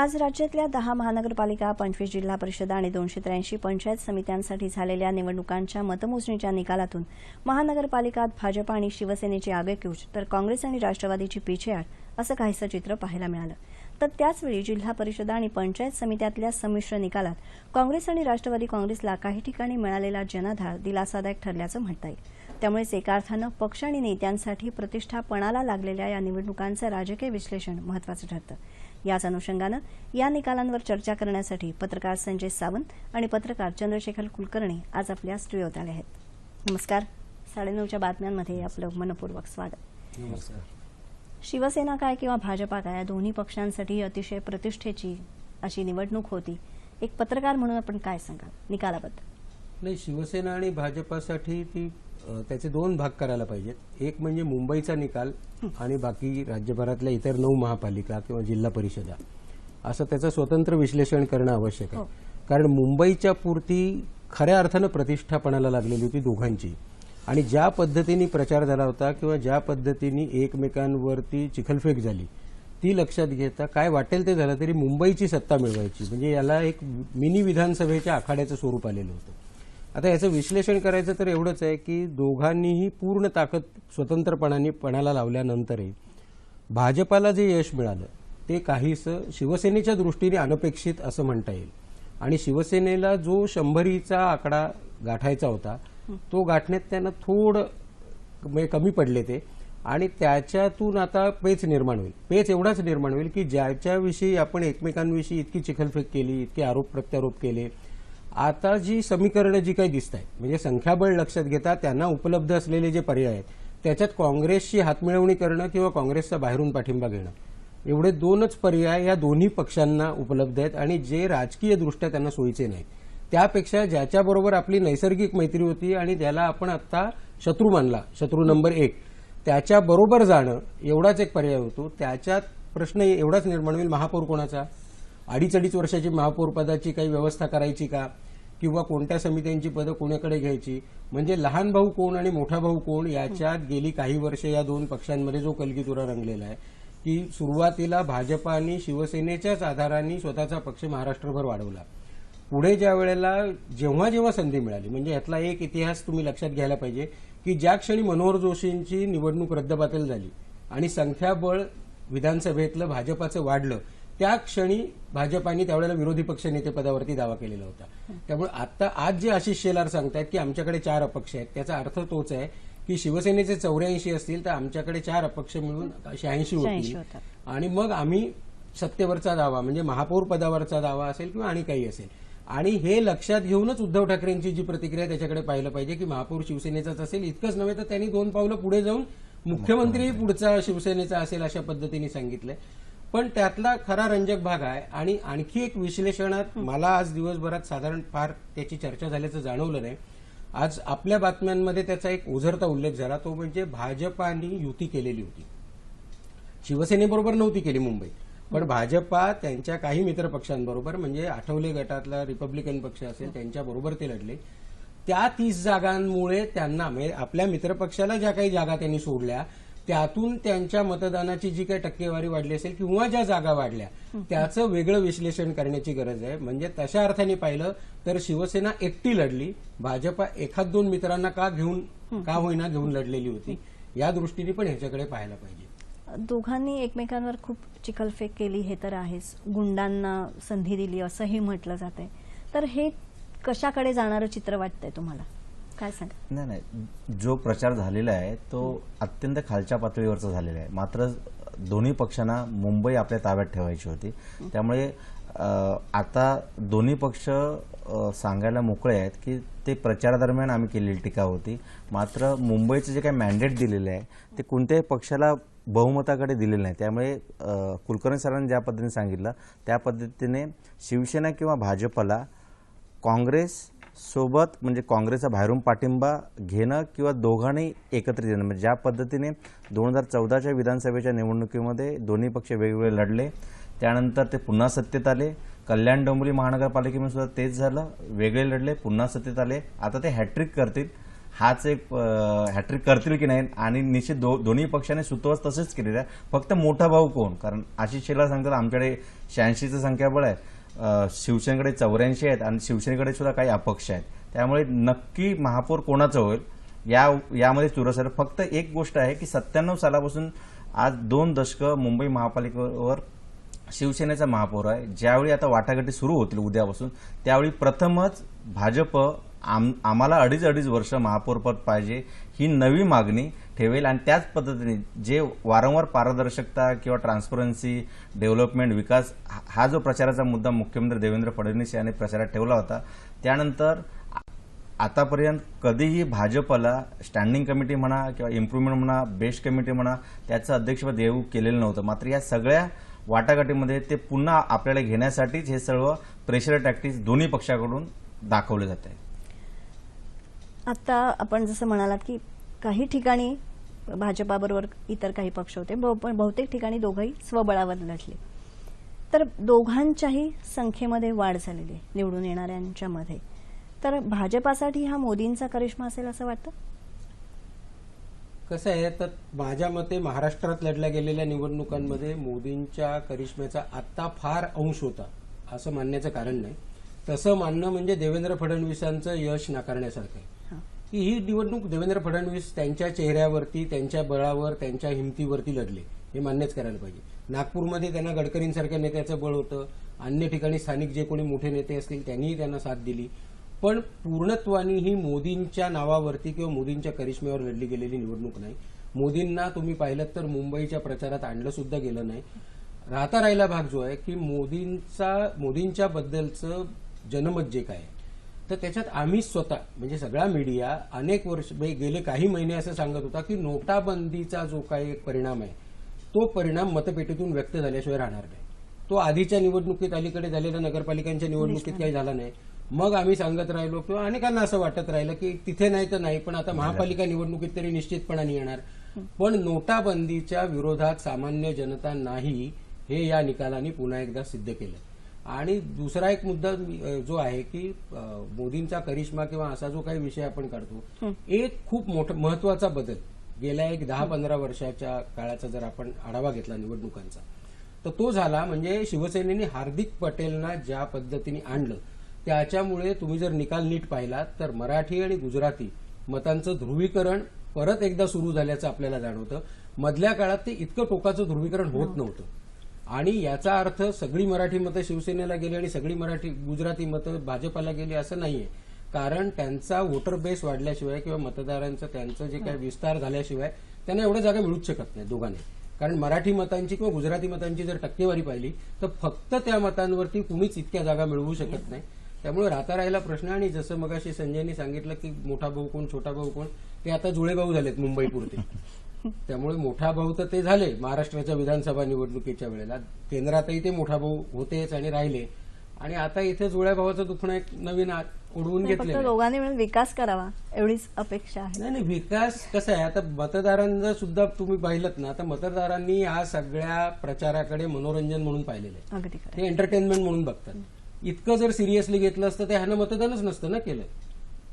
आज राज्यातल्या दहा महानगरपालिका पंचवीस जिल्हा परिषदा आणि दोनशे त्र्याऐंशी पंचायत समित्यांसाठी झालेल्या निवडणुकांच्या मतमोजणीच्या निकालातून महानगरपालिकात भाजपा आणि शिवसेनेची आगेकूच तर काँग्रेस आणि राष्ट्रवादीची पिछेहाट असं काहीसं चित्र पाहायला मिळालं. तर त्याचवेळी जिल्हा परिषदा आणि पंचायत समित्यातल्या संमिश्र निकालात काँग्रेस आणि राष्ट्रवादी काँग्रेसला काही ठिकाणी मिळालेला जनाधार दिलासादायक ठरल्याचं म्हणता येईल. त्यामुळेच एका अर्थानं पक्ष आणि नेत्यांसाठी प्रतिष्ठापणाला लागलेल्या या निवडणुकांचं राजकीय विश्लेषण महत्वाचं ठरतं. याच अनुषंगानं या निकालांवर चर्चा करण्यासाठी पत्रकार संजय सावंत आणि पत्रकार चंद्रशेखर कुलकर्णी आज आपल्या स्टुडिओत आले आहेत. नमस्कार. साडेनऊच्या बातम्यांमध्ये आपलं मनपूर्वक स्वागत. नमस्कार. शिवसेना काय किंवा भाजपा काय या दोन्ही पक्षांसाठी अतिशय प्रतिष्ठेची अशी निवडणूक होती. एक पत्रकार म्हणून आपण काय सांगाल? निकालाबद्दल. नाही शिवसेना आणि भाजपासाठी ती त्याचे दोन भाग करायला पाहिजेत. एक म्हणजे मुंबईचा निकाल आणि बाकी राज्यभरातल्या इतर नऊ महापालिका किंवा जिल्हा परिषदा. असं त्याचं स्वतंत्र विश्लेषण करणं आवश्यक हो. आहे कारण मुंबईच्या पुरती खऱ्या अर्थानं प्रतिष्ठापणाला लागलेली होती दोघांची. आणि ज्या पद्धतीने प्रचार झाला होता किंवा ज्या पद्धतीने एकमेकांवरती चिखलफेक झाली ती लक्षात घेता काय वाटेल ते झालं तरी मुंबईची सत्ता मिळवायची. म्हणजे याला एक मिनी विधानसभेच्या आखाड्याचं स्वरूप आलेलं होतं. आता याचं विश्लेषण करायचं तर एवढंच आहे की दोघांनीही पूर्ण ताकद स्वतंत्रपणाने पणाला लावल्यानंतरही भाजपाला जे यश मिळालं ते काहीसं शिवसेनेच्या दृष्टीने अनपेक्षित असं म्हणता येईल. आणि शिवसेनेला जो शंभरीचा आकडा गाठायचा होता तो गाठण्यात त्यांना थोडं म्हणजे कमी पडले ते. आणि त्याच्यातून आता पेच निर्माण होईल. पेच एवढाच निर्माण होईल की ज्याच्याविषयी आपण एकमेकांविषयी इतकी चिखलफेक केली इतके आरोप प्रत्यारोप केले आता जी समीकरणं जी काही दिसत आहेत म्हणजे संख्याबळ लक्षात घेता त्यांना उपलब्ध असलेले जे पर्याय आहेत त्याच्यात काँग्रेसची हातमिळवणी करणं किंवा काँग्रेसचा बाहेरून पाठिंबा घेणं एवढे दोनच पर्याय या दोन्ही पक्षांना उपलब्ध आहेत आणि जे राजकीयदृष्ट्या त्यांना सोयीचे नाहीत. त्यापेक्षा ज्याच्याबरोबर आपली नैसर्गिक मैत्री होती आणि ज्याला आपण आता शत्रू मानला शत्रू नंबर एक त्याच्याबरोबर जाणं एवढाच एक पर्याय होतो. त्याच्यात प्रश्न एवढाच निर्माण होईल. महापौर कोणाचा? अडीच अडीच वर्षाची महापौरपदाची काही व्यवस्था करायची का? किंवा कोणत्या समित्यांची पदं कोणाकडे घ्यायची? म्हणजे लहान भाऊ कोण आणि मोठा भाऊ कोण याच्यात गेली काही वर्ष या दोन पक्षांमध्ये जो कलगीतुरा रंगलेला आहे की सुरुवातीला भाजपा आणि शिवसेनेच्याच आधाराने स्वतःचा पक्ष महाराष्ट्रभर वाढवला. पुढे ज्या वेळेला जेव्हा जेव्हा संधी मिळाली म्हणजे यातला एक इतिहास तुम्ही लक्षात घ्यायला पाहिजे की ज्या क्षणी मनोहर जोशींची निवडणूक रद्दबातल झाली आणि संख्याबळ विधानसभेतलं भाजपाचं वाढलं त्या क्षणी भाजपाने त्यावेळेला विरोधी पक्ष नेतेपदावरती दावा केलेला होता. त्यामुळे आता आज जे आशिष शेलार सांगतायत की आमच्याकडे चार अपक्ष आहेत त्याचा अर्थ तोच आहे की शिवसेनेचे चौऱ्याऐंशी असतील तर आमच्याकडे चार अपक्ष मिळून शहाऐंशी 86 होतील. आणि मग आम्ही सत्तेवरचा दावा म्हणजे महापौर पदावरचा दावा असेल किंवा आणि काही असेल. आणि हे लक्षात घेऊनच उद्धव ठाकरेंची जी प्रतिक्रिया त्याच्याकडे पाहिलं पाहिजे की महापौर शिवसेनेचाच असेल इतकंच नव्हे तर त्यांनी दोन पावलं पुढे जाऊन मुख्यमंत्री पुढचा शिवसेनेचा असेल अशा पद्धतीने सांगितलंय. पण त्यातला खरा रंजक भाग आहे आणि आणखी एक विश्लेषणात मला आज दिवसभरात साधारण फार त्याची चर्चा झाल्याचं जाणवलं नाही. आज आपल्या बातम्यांमध्ये त्याचा एक उझरता उल्लेख झाला तो म्हणजे भाजपाने युती केलेली होती. शिवसेनेबरोबर नव्हती केली मुंबईत पण भाजपा त्यांच्या काही मित्रपक्षांबरोबर म्हणजे आठवले गटातला रिपब्लिकन पक्ष असेल त्यांच्याबरोबर ते लढले. त्या तीस जागांमुळे त्यांना म्हणजे आपल्या मित्रपक्षाला ज्या काही जागा त्यांनी सोडल्या त्यातून त्यांच्या मतदानाची जी काही टक्केवारी वाढली असेल किंवा ज्या जागा वाढल्या त्याचं वेगळं विश्लेषण करण्याची गरज आहे. म्हणजे तशा अर्थाने पाहिलं तर शिवसेना एकटी लढली. भाजपा एखाद दोन मित्रांना का घेऊन का होईना घेऊन लढलेली होती या दृष्टीने पण ह्याच्याकडे पाहायला पाहिजे. दोघांनी एकमेकांवर खूप चिखलफेक केली हे तर आहेच. गुंडांना संधी दिली असंही म्हटलं जातंय. तर हे कशाकडे जाणारं चित्र वाटतंय तुम्हाला? काय सांगा? नाही नाही. जो प्रचार झालेला आहे तो अत्यंत खालच्या पातळीवरचा झालेला आहे. मात्र दोन्ही पक्षांना मुंबई आपल्या ताब्यात ठेवायची होती. त्यामुळे आता दोन्ही पक्ष सांगायला मोकळे आहेत की ते प्रचारादरम्यान आम्ही केलेली टीका होती. मात्र मुंबईचं जे काही मॅन्डेट दिलेलं आहे ते कोणत्याही पक्षाला बहुमताकडे दिलेलं नाही. त्यामुळे कुलकर्णी सरांनी ज्या पद्धतीने सांगितलं त्या पद्धतीने शिवसेना किंवा भाजपला काँग्रेस सोबत म्हणजे काँग्रेसचा बाहेरून पाठिंबा घेणं किंवा दोघांनी एकत्रित येणं. म्हणजे ज्या पद्धतीने दोन हजार चौदाच्या विधानसभेच्या निवडणुकीमध्ये दोन्ही पक्ष वेगवेगळे लढले त्यानंतर ते पुन्हा सत्तेत आले. कल्याण डोंबिवली महानगरपालिकेमध्ये सुद्धा तेच झालं. वेगळे लढले पुन्हा सत्तेत आले. आता ते हॅट्रिक करतील. हाच एक हॅट्रिक करतील की नाही आणि निश्चित दो, दोन्ही पक्षाने सुतोवाच तसेच केलेलं आहे. फक्त मोठा भाऊ कोण? कारण आशिष शेलार सांगतात आमच्याकडे शहाऐंशीचं संख्याबळ आहे. शिवसेनेकडे चौऱ्याऐंशी आहेत आणि शिवसेनेकडे सुद्धा काही अपक्ष आहेत. त्यामुळे नक्की महापौर कोणाचं होईल या यामध्ये चुरस फक्त एक गोष्ट आहे की सत्त्याण्णव सालापासून आज दोन दशकं मुंबई महापालिकेवर शिवसेनेचा महापौर आहे. ज्यावेळी आता वाटाघाटी सुरू होतील उद्यापासून त्यावेळी प्रथमच भाजप आम आम्हाला अडीच अडीच वर्ष महापौरपद पाहिजे ही नवी मागणी ठेवेल आणि त्याच पद्धतीने जे वारंवार पारदर्शकता किंवा ट्रान्सपरन्सी डेव्हलपमेंट विकास हा- हा जो प्रचाराचा मुद्दा मुख्यमंत्री देवेंद्र फडणवीस यांनी प्रचारात ठेवला होता त्यानंतर आतापर्यंत कधीही भाजपला स्टँडिंग कमिटी म्हणा किंवा इम्प्रुव्हमेंट म्हणा बेस्ट कमिटी म्हणा त्याचं अध्यक्षपद देऊ केलेलं नव्हतं. मात्र या सगळ्या वाटाघाटीमध्ये ते पुन्हा आपल्याला घेण्यासाठीच हे सर्व प्रेशर टॅक्टिक्स दोन्ही पक्षाकडून दाखवले जात आहे आता आपण जसं म्हणालात की काही ठिकाणी भाजपाबरोबर इतर काही पक्ष होते. पण बहुतेक ठिकाणी दोघंही स्वबळावर लढले. तर दोघांच्याही संख्येमध्ये वाढ झालेली आहे निवडून येणाऱ्यांच्या मध्ये. तर भाजपासाठी हा मोदींचा करिश्मा असेल असं वाटतं? कसं आहे तर माझ्या मते महाराष्ट्रात लढल्या गेलेल्या निवडणुकांमध्ये मोदींच्या करिश्म्याचा आत्ता फार अंश होता असं मानण्याचं कारण नाही. तसं मानणं म्हणजे देवेंद्र फडणवीसांचं यश नाकारण्यासारखं आहे. की ही निवडणूक देवेंद्र फडणवीस त्यांच्या चेहऱ्यावरती त्यांच्या बळावर त्यांच्या हिमतीवरती लढले. हे मान्यच करायला पाहिजे. नागपूरमध्ये त्यांना गडकरींसारख्या नेत्याचं बळ होतं. अन्य ठिकाणी स्थानिक जे कोणी मोठे नेते असतील त्यांनीही त्यांना साथ दिली. पण पूर्णत्वानी ही मोदींच्या नावावरती किंवा मोदींच्या करिश्म्यावर लढली गेलेली निवडणूक नाही. मोदींना तुम्ही पाहिलं तर मुंबईच्या प्रचारात आणलं सुद्धा गेलं नाही. राहता राहिला भाग जो आहे की मोदींचा मोदींच्या बद्दलचं जनमत जे काय आहे, तर त्याच्यात आम्ही स्वतः म्हणजे सगळा मीडिया अनेक वर्ष म्हणजे गेले काही महिने असं सांगत होता की नोटाबंदीचा जो काही परिणाम आहे तो परिणाम मतपेटीतून व्यक्त झाल्याशिवाय राहणार नाही. तो आधीच्या निवडणुकीत अलीकडे झालेल्या नगरपालिकांच्या निवडणुकीत काही झाला नाही. मग आम्ही सांगत राहिलो किंवा अनेकांना असं वाटत राहिलं की तिथे नाही तर नाही पण आता महापालिका निवडणुकीत तरी निश्चितपणाने येणार. पण नोटाबंदीच्या विरोधात सामान्य जनता नाही हे या निकालाने पुन्हा एकदा सिद्ध केलं. आणि दुसरा एक मुद्दा जो आहे की मोदींचा करिश्मा किंवा असा जो काही विषय आपण काढतो एक खूप मोठा महत्त्वाचा बदल गेल्या एक दहा पंधरा वर्षाच्या काळाचा जर आपण आढावा घेतला निवडणुकांचा तर तो झाला म्हणजे शिवसेनेने हार्दिक पटेलना ज्या पद्धतीने आणलं त्याच्यामुळे तुम्ही जर निकाल नीट पाहिलात तर मराठी आणि गुजराती मतांचं ध्रुवीकरण परत एकदा सुरू झाल्याचं आपल्याला जाणवतं. मधल्या काळात ते इतकं टोकाचं ध्रुवीकरण होत नव्हतं. आणि याचा अर्थ सगळी मराठी मतं शिवसेनेला गेली आणि सगळी मराठी गुजराती मतं भाजपाला गेली असं नाहीये. कारण त्यांचा वोटर बेस वाढल्याशिवाय किंवा मतदारांचं त्यांचं जे काही विस्तार झाल्याशिवाय त्यांना एवढ्या जागा मिळूच शकत नाही दोघांनी. कारण मराठी मतांची किंवा गुजराती मतांची जर टक्केवारी पाहिली तर फक्त त्या मतांवरती कुणीच इतक्या जागा मिळवू शकत नाही. त्यामुळे राहता राहिला प्रश्न आणि जसं मगाशी संजयनी सांगितलं की मोठा भाऊ कोण छोटा भाऊ कोण ते आता जुळे भाऊ झालेत मुंबईपुरते. त्यामुळे मोठा भाऊ तर ते झाले. महाराष्ट्राच्या विधानसभा निवडणुकीच्या वेळेला केंद्रातही ते मोठा भाऊ होतेच आणि राहिले. आणि आता इथे जुळ्या भावाचं दुखणं एक नवीन ओढवून घेतलेलं आहे. दोघांनी मिळून विकास करावा एवढीच अपेक्षा आहे. नाही नाही विकास कसा आहे? आता मतदारांचा सुद्धा तुम्ही पाहिलं ना तर मतदारांनी या सगळ्या प्रचाराकडे मनोरंजन म्हणून पाहिलेलं आहे. ते एंटरटेनमेंट म्हणून बघतात. इतकं जर सिरियसली घेतलं असतं ते ह्यानं मतदानच नसतं ना केलं.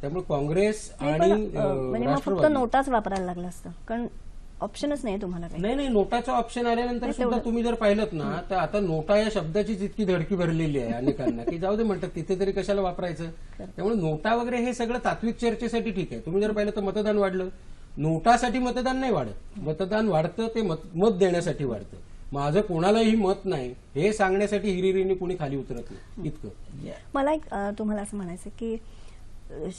त्यामुळे काँग्रेस आणि म्हणजे फक्त नोटाच वापरायला लागलं असतं. कारण ऑप्शनच नाही तुम्हाला काही. नाही नाही नोटाचं ऑप्शन आल्यानंतर सुद्धा तुम्ही जर पाहिलं ना तर आता नोटा या शब्दाचीच इतकी धडकी भरलेली आहे अनेकांना की जाऊ दे म्हणतात तिथे तरी कशाला वापरायचं? त्यामुळे नोटा वगैरे हे सगळं तात्विक चर्चेसाठी ठीक आहे. तुम्ही जर पाहिलं तर मतदान वाढलं. नोटासाठी मतदान नाही वाढत. मतदान वाढतं ते मत देण्यासाठी वाढतं. माझं कोणालाही मत नाही हे सांगण्यासाठी हिरिरीने कुणी खाली उतरत नाही. इतकं. मला एक तुम्हाला असं म्हणायचं की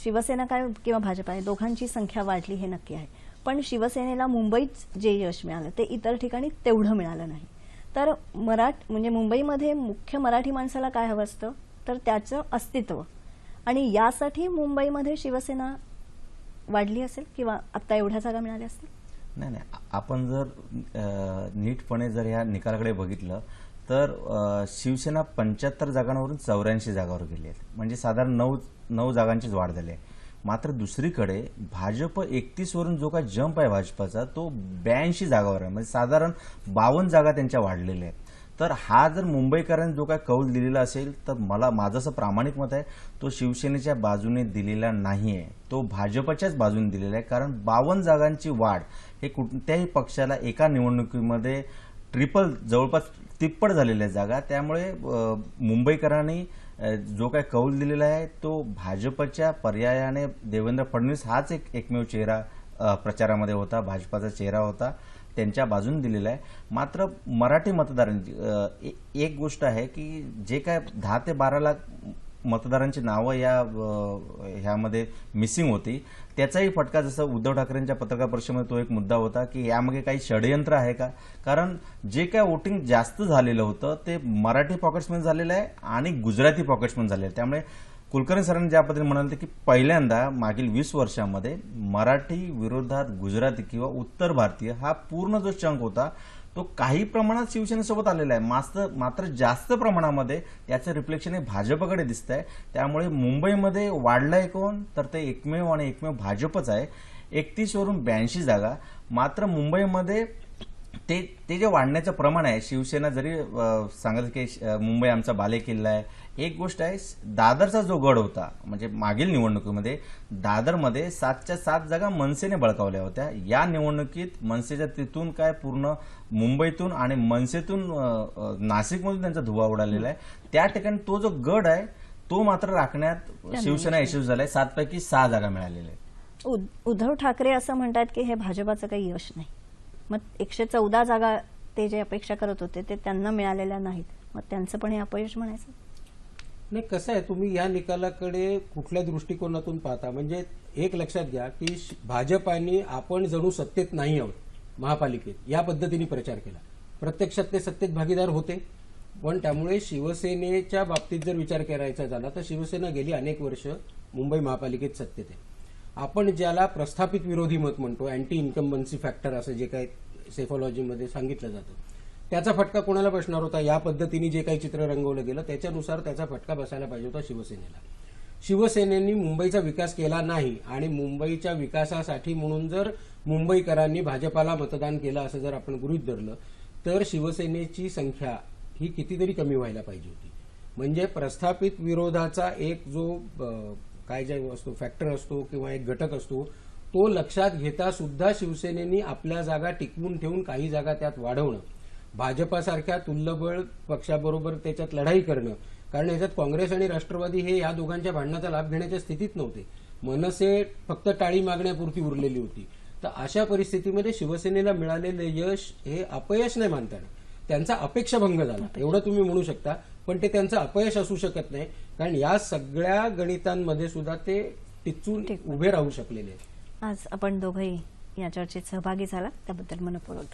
शिवसेना काय किंवा भाजप आहे दोघांची संख्या वाढली हे नक्की आहे. पण शिवसेनेला मुंबईत जे यश मिळालं ते इतर ठिकाणी तेवढं मिळालं नाही. तर मराठ म्हणजे मुंबईमध्ये मुख्य मराठी माणसाला काय हवं असतं? तर त्याचं अस्तित्व. आणि यासाठी मुंबईमध्ये शिवसेना वाढली असेल किंवा आत्ता एवढ्या जागा मिळाल्या असतील? नाही नाही. आपण जर नीटपणे जर या निकालाकडे बघितलं तर शिवसेना पंच्याहत्तर जागांवरून चौऱ्याऐंशी जागावर गेली आहेत. म्हणजे साधारण नऊ नऊ जागांचीच वाढ झाली आहे. मात्र दुसरीकडे भाजप एकतीसवरून जो काय जंप आहे भाजपाचा तो ब्याऐंशी जागावर आहे. म्हणजे साधारण बावन्न जागा त्यांच्या वाढलेल्या आहेत. तर हा जर मुंबईकरांनी जो काय कौल दिलेला असेल तर मला माझं असं प्रामाणिक मत आहे तो शिवसेनेच्या बाजूने दिलेला नाही आहे तो भाजपच्याच बाजूने दिलेला आहे. कारण बावन्न जागांची वाढ हे कुठत्याही पक्षाला एका निवडणुकीमध्ये ट्रिपल जवळपास तिप्पट झालेल्या जागा. त्यामुळे मुंबईकरांनी जो काय कौल दिलेला आहे तो भाजपच्या पर्यायाने देवेंद्र फडणवीस हाच एक एकमेव चेहरा प्रचारामध्ये होता भाजपाचा चेहरा होता त्यांच्या बाजून दिलेला आहे. मात्र मराठी मतदारांची एक गोष्ट आहे की जे काय दहा ते बारा लाख मतदारांची नावं या ह्यामध्ये मिसिंग होती त्याचाही फटका जसं उद्धव ठाकरेंच्या पत्रकार परिषदेमध्ये तो एक मुद्दा होता की यामागे काही षडयंत्र आहे का? कारण जे काय वोटिंग जास्त झालेलं होतं ते मराठी पॉकेट्समध्ये झालेलं आहे आणि गुजराती पॉकेट्समध्ये झालेलं आहे. त्यामुळे कुलकर्णी सरांनी ज्या पद्धतीने म्हणाले की पहिल्यांदा मागील वीस वर्षामध्ये मराठी विरोधात गुजराती किंवा उत्तर भारतीय हा पूर्ण जो चंक होता तो काही प्रमाणात शिवसेनेसोबत आलेला आहे. मात्र मात्र जास्त प्रमाणामध्ये याचं रिफ्लेक्शन हे भाजपकडे दिसत आहे त्यामुळे मुंबईमध्ये वाढलंय कोण? तर ते एकमेव आणि एकमेव भाजपच आहे. एकतीसवरून ब्याऐंशी जागा. मात्र मुंबईमध्ये ते ते जे वाढण्याचं प्रमाण आहे शिवसेना जरी सांगत की मुंबई आमचा बालेकिल्ला आहे एक गोष्ट आहे दादरचा जो गड होता म्हणजे मागील निवडणुकीमध्ये दादरमध्ये सातच्या सात जागा मनसेने बळकावल्या होत्या. या निवडणुकीत मनसेच्या तिथून काय पूर्ण मुंबईतून आणि मनसेतून नाशिकमधून त्यांचा धुवा उडालेला आहे. त्या ठिकाणी तो जो गड आहे तो मात्र राखण्यात शिवसेना यशस्वी झालाय. सातपैकी सहा जागा मिळालेल्या आहेत. उद- उद्धव ठाकरे असं म्हणतात की हे भाजपाचं काही यश नाही. मग एकशे चौदा जागा ते जे अपेक्षा करत होते ते त्यांना मिळालेल्या नाहीत. मग त्यांचं पण हे अपयश म्हणायचं. नाही कसं आहे तुम्ही या निकालाकडे कुठल्या दृष्टिकोनातून पाहता? म्हणजे एक लक्षात घ्या की श- भाजपाने आपण जणू सत्तेत नाही आहोत महापालिकेत. या पद्धतीने प्रचार केला. प्रत्यक्षात ते सत्तेत भागीदार होते पण त्यामुळे शिवसेनेच्या बाबतीत जर विचार करायचा झाला तर शिवसेना गेली अनेक वर्ष मुंबई महापालिकेत सत्तेत आहे. आपण ज्याला प्रस्थापित विरोधी मत म्हणतो अँटी इन्कम्बन्सी फॅक्टर असं जे काही सेफॉलॉजीमध्ये सांगितलं जातं त्याचा फटका कोणाला बसणार होता? या पद्धतीने जे काही चित्र रंगवलं गेलं त्याच्यानुसार त्याचा फटका बसायला पाहिजे होता शिवसेनेला. शिवसेनेनी मुंबईचा विकास केला नाही आणि मुंबईच्या विकासासाठी म्हणून जर मुंबईकरांनी भाजपाला मतदान केलं असं जर आपण गृहीत धरलं तर शिवसेनेची संख्या ही कितीतरी कमी व्हायला पाहिजे होती. म्हणजे प्रस्थापित विरोधाचा एक जो काय जे असतो फॅक्टर असतो किंवा एक घटक असतो तो लक्षात घेता सुद्धा शिवसेनेनी आपल्या जागा टिकवून ठेवून काही जागा त्यात वाढवणं. भाजपासारख्या तुल्यबळ पक्षाबरोबर त्याच्यात लढाई करणं. कारण याच्यात काँग्रेस आणि राष्ट्रवादी हे या दोघांच्या भांडणाचा लाभ घेण्याच्या स्थितीत नव्हते. मनसे फक्त टाळी मागण्यापुरती उरलेली होती. तर अशा परिस्थितीमध्ये शिवसेनेला मिळालेलं यश हे अपयश नाही मानता येणार. त्यांचा अपेक्षाभंग झाला. एवढं तुम्ही म्हणू शकता. पण ते त्यांचं अपयश असू शकत नाही. कारण या सगळ्या गणितांमध्ये सुद्धा ते टिचून उभे राहू शकलेले आज आपण दोघंही या चर्चेत सहभागी झाला त्याबद्दल मनपूर्वक